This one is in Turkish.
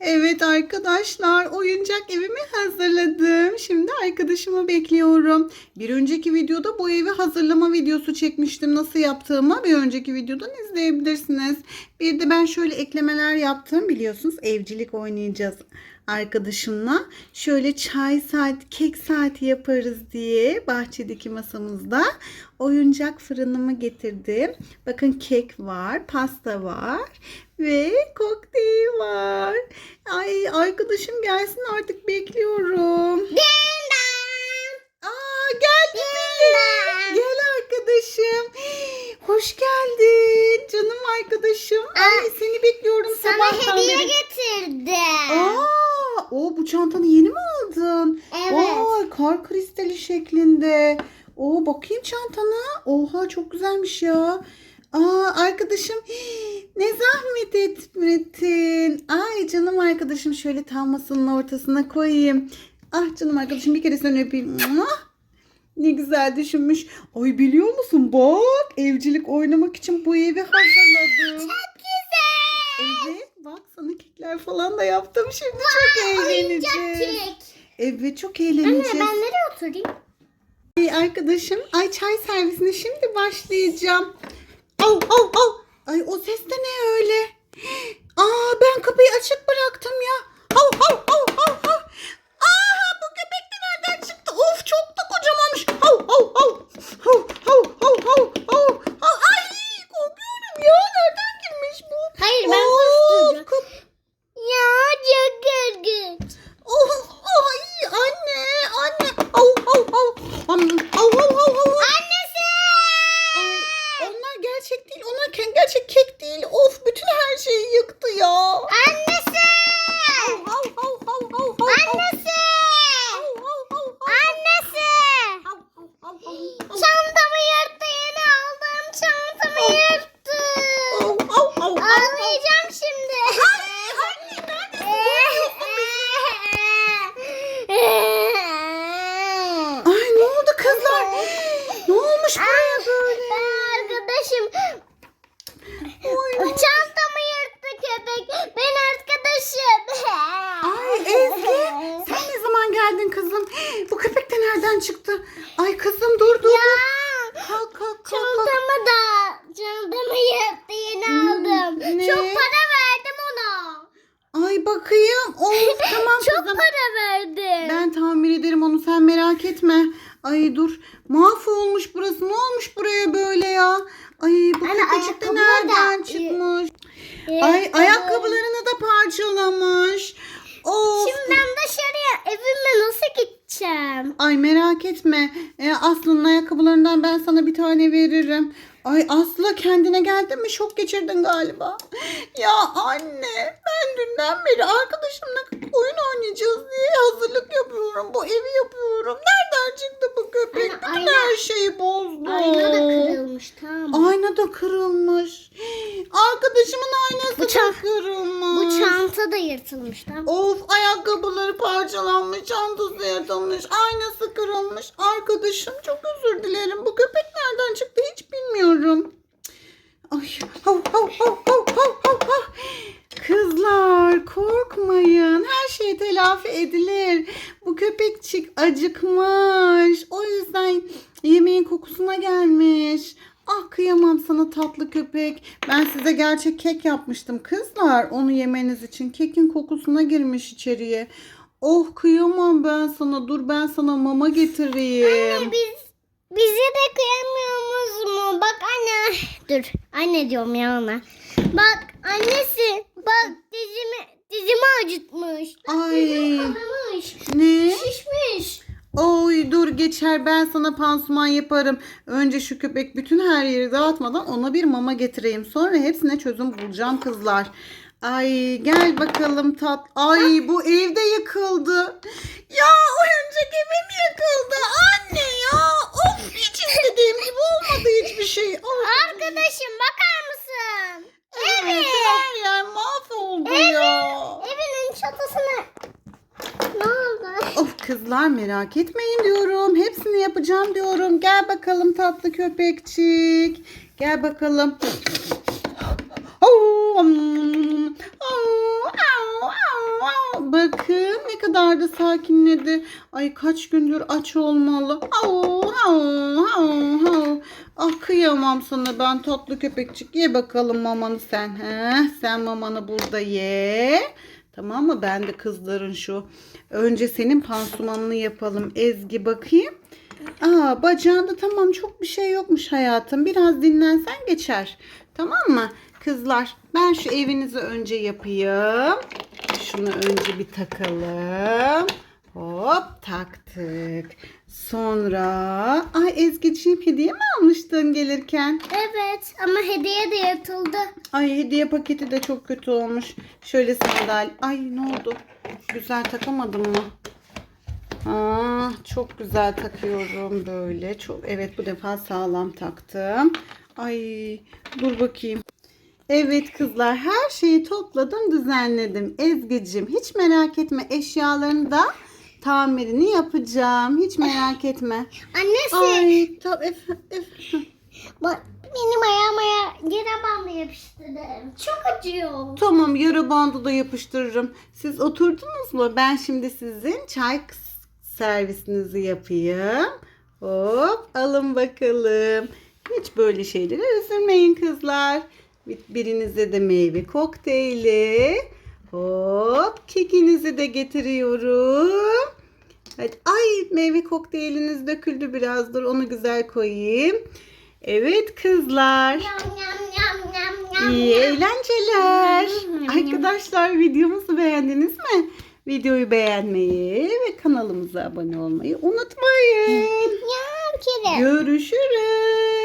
Evet arkadaşlar oyuncak evimi hazırladım. Şimdi arkadaşımı bekliyorum. Bir önceki videoda bu evi hazırlama videosu çekmiştim. Nasıl yaptığımı bir önceki videodan izleyebilirsiniz. Bir de ben şöyle eklemeler yaptım. Biliyorsunuz evcilik oynayacağız arkadaşımla. Şöyle çay saati, kek saati yaparız diye bahçedeki masamızda oyuncak fırınımı getirdim. Bakın kek var, pasta var ve kokteyl var. Ay arkadaşım gelsin artık bekliyorum. Aa geldi bile. Gel arkadaşım. Hoş geldin canım arkadaşım. Ay seni bekliyorum Sana sabahtan hediye beri. getirdim. Aa, o bu çantanı yeni mi aldın? Evet. Vay kar kristali şeklinde. Oo bakayım çantana. Oha çok güzelmiş ya. Aa arkadaşım ne zahmet etmedin. Ay canım arkadaşım şöyle tam masanın ortasına koyayım. Ah canım arkadaşım bir kere seni öpeyim. Ne güzel düşünmüş. Ay biliyor musun bak evcilik oynamak için bu evi hazırladım. Çok güzel. Evet bak sana kekler falan da yaptım şimdi çok eğleneceğiz. Evet çok Anne eğleneceğiz. ben nereye oturayım? Ay arkadaşım ay çay servisine şimdi başlayacağım. Au au au. Ay o ses de ne öyle? Aa ben kapıyı açık bıraktım ya. Au au au au au. Aa bu köpek de nereden çıktı? Of çok da kocamanmış. Au au au. Au au au au au. au. Ay korkuyorum ya. Nereden girmiş bu? Hayır ben Of, koşturacağım. kap- Ya çok gırgır. Oh, ay anne, anne. Au, au, au. Am, Au, au, au, au. Annesi. Ay, onlar gerçek değil. Onlar ke- gerçek kek değil. Of, bütün her şeyi yıktı ya. Annesi. Au, au, au, au, au, au. Annesi. Au, au, au, au. Annesi. Au, au, au, au. Çantamı yırttı yeni aldım. Çantamı yırttı. Au, au, au, au. Ağlayacağım şimdi. Anne, neredesin? Ay ne oldu kızlar? Olmuş buraya böyle? Arkadaşım Oy. çantamı yırttı köpek. Ben arkadaşım. Ay Ezgi sen ne zaman geldin kızım? Bu köpek de nereden çıktı? Ay kızım dur dur. dur. Ya Kalk kalk kalk. kalk. çantamı da çantamı yırttı yeni aldım. ne? Çok para verdim ona. Ay bakayım. Of tamam Çok kızım. para verdim. Ben tamir ederim onu sen merak etme. Ay dur. Mahvolmuş burası. Ne olmuş buraya böyle ya? Ay bu köpecik de nereden da- çıkmış? Ee, Ay tamam. ayakkabılarını da parçalamış. Of. Şimdi ben dışarıya evime nasıl gideceğim? Ay merak etme. Ee, Aslı'nın ayakkabılarından ben sana bir tane veririm. Ay Aslı kendine geldin mi? Şok geçirdin galiba. Ya anne dünden beri arkadaşımla oyun oynayacağız diye hazırlık yapıyorum. Bu evi yapıyorum. Nereden çıktı bu köpek? Bütün ayna- her şeyi bozdu. Ayna da kırılmış tamam? Ayna da kırılmış. Arkadaşımın aynası Bu da kırılmış. Bu çanta da yırtılmış tamam? Of ayakkabıları parçalanmış, çantası yırtılmış, aynası kırılmış. Arkadaşım çok özür dilerim. Bu köpek nereden çıktı hiç bilmiyorum. Ay, hav, hav, hav, hav. Kızlar korkmayın. Her şey edilir. Bu köpekçik acıkmış. O yüzden yemeğin kokusuna gelmiş. Ah kıyamam sana tatlı köpek. Ben size gerçek kek yapmıştım kızlar. Onu yemeniz için kekin kokusuna girmiş içeriye. Oh kıyamam ben sana. Dur ben sana mama getireyim. Biz bizi de kıyamıyoruz mu? Bak anne. Dur. Anne diyorum ya ona. Bak annesi. Bak dizimi dizimi acıtmış. Ay. Kanamış. Ne? Şişmiş. Oy dur geçer ben sana pansuman yaparım. Önce şu köpek bütün her yeri dağıtmadan ona bir mama getireyim. Sonra hepsine çözüm bulacağım kızlar. Ay gel bakalım tat. Ay bu evde yıkıldı. Ya oyuncak evim yıkıldı. Anne ya. Of hiç istediğim gibi olmadı hiçbir şey. Ay, Arkadaşım bakar mısın? evet. Her yer mahvoldu ya. Evinin çatısına ne oldu? Of kızlar merak etmeyin diyorum. Hepsini yapacağım diyorum. Gel bakalım tatlı köpekçik. Gel bakalım. Bakın ne kadar da sakinledi. Ay kaç gündür aç olmalı. Ah kıyamam sana ben tatlı köpekçik. Ye bakalım mamanı sen. Heh, sen mamanı burada ye. Tamam mı? Ben de kızların şu. Önce senin pansumanını yapalım. Ezgi bakayım. Aa bacağında tamam çok bir şey yokmuş hayatım. Biraz dinlensen geçer. Tamam mı? Kızlar ben şu evinizi önce yapayım. Şunu önce bir takalım. Hop taktık. Sonra ay Ezgi'ciğim hediye mi almıştın gelirken? Evet ama hediye de yatıldı. Ay hediye paketi de çok kötü olmuş. Şöyle sandalye. Ay ne oldu? Güzel takamadım mı? Aa, çok güzel takıyorum böyle. Çok evet bu defa sağlam taktım. Ay dur bakayım. Evet kızlar her şeyi topladım düzenledim. Ezgi'cim hiç merak etme eşyalarını da tamirini yapacağım. Hiç merak etme. Annesi Ay efe- bak benim ayağıma ya- yere bandı yapıştırdım. Çok acıyor. Tamam yara bandı da yapıştırırım. Siz oturdunuz mu? Ben şimdi sizin çay servisinizi yapayım. Hop alın bakalım. Hiç böyle şeylere üzülmeyin kızlar. Bir- Birinize de meyve kokteyli. Hop kekinizi de getiriyorum. Hadi, ay meyve kokteyliniz döküldü biraz. Dur onu güzel koyayım. Evet kızlar. İyi eğlenceler. Arkadaşlar videomuzu beğendiniz mi? Videoyu beğenmeyi ve kanalımıza abone olmayı unutmayın. Görüşürüz.